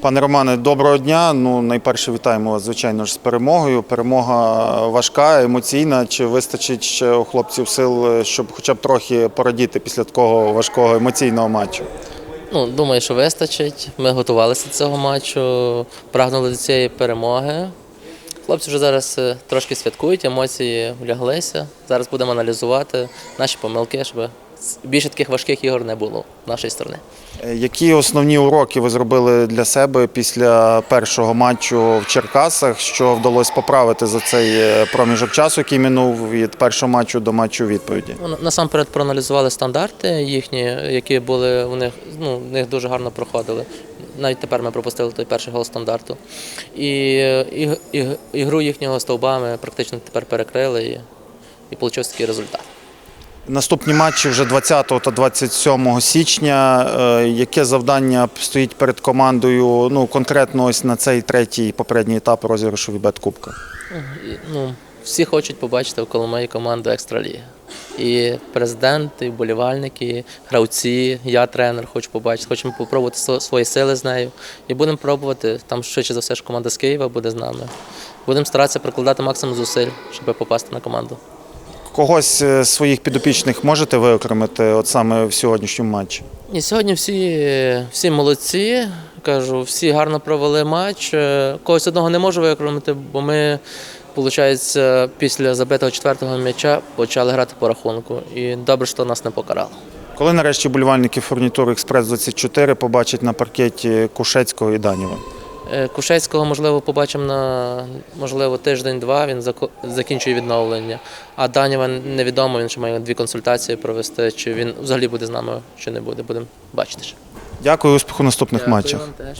Пане Романе, доброго дня. Ну, найперше вітаємо вас, звичайно ж, з перемогою. Перемога важка, емоційна. Чи вистачить ще у хлопців сил, щоб хоча б трохи порадіти після такого важкого емоційного матчу? Ну, думаю, що вистачить. Ми готувалися до цього матчу, прагнули до цієї перемоги. Хлопці вже зараз е, трошки святкують, емоції вляглися. Зараз будемо аналізувати наші помилки, щоб більше таких важких ігор не було з нашої сторони. Е, Які основні уроки ви зробили для себе після першого матчу в Черкасах? Що вдалося поправити за цей е, проміжок часу, який минув від першого матчу до матчу відповіді? Ну, Насамперед проаналізували стандарти їхні, які були у них, ну, в них дуже гарно проходили. Навіть тепер ми пропустили той перший гол стандарту. І, і, і, ігру їхнього стовба ми практично тепер перекрили і, і вийшов такий результат. Наступні матчі вже 20 та 27 січня. Е, Яке завдання стоїть перед командою? Ну конкретно ось на цей третій попередній етап розіграшу Вібет Кубка? Ну, всі хочуть побачити в Коломиї команду Екстраліги. І президент, і вболівальники, і гравці, я тренер, хочу побачити, хочемо попробувати сво- свої сили з нею. І будемо пробувати. Там швидше за все ж команда з Києва буде з нами. Будемо старатися прикладати максимум зусиль, щоб попасти на команду. Когось е, з своїх підопічних можете виокремити от саме в сьогоднішньому матчі? І сьогодні всі, всі молодці. Кажу, всі гарно провели матч. Е, Когось одного не можу виконати, бо ми, виходить, після забитого четвертого м'яча почали грати по рахунку. І добре, що нас не покарало. Коли нарешті болівальники фурнітури Експрес 24 побачать на паркеті Кушецького і Данєва? Е, Кушецького, можливо, побачимо на можливо тиждень-два. Він закінчує відновлення. А Данєва невідомо, він ще має дві консультації провести. Чи він взагалі буде з нами, чи не буде. Будемо бачити. ще. Дякую, успіху в наступних матчах. Вам теж.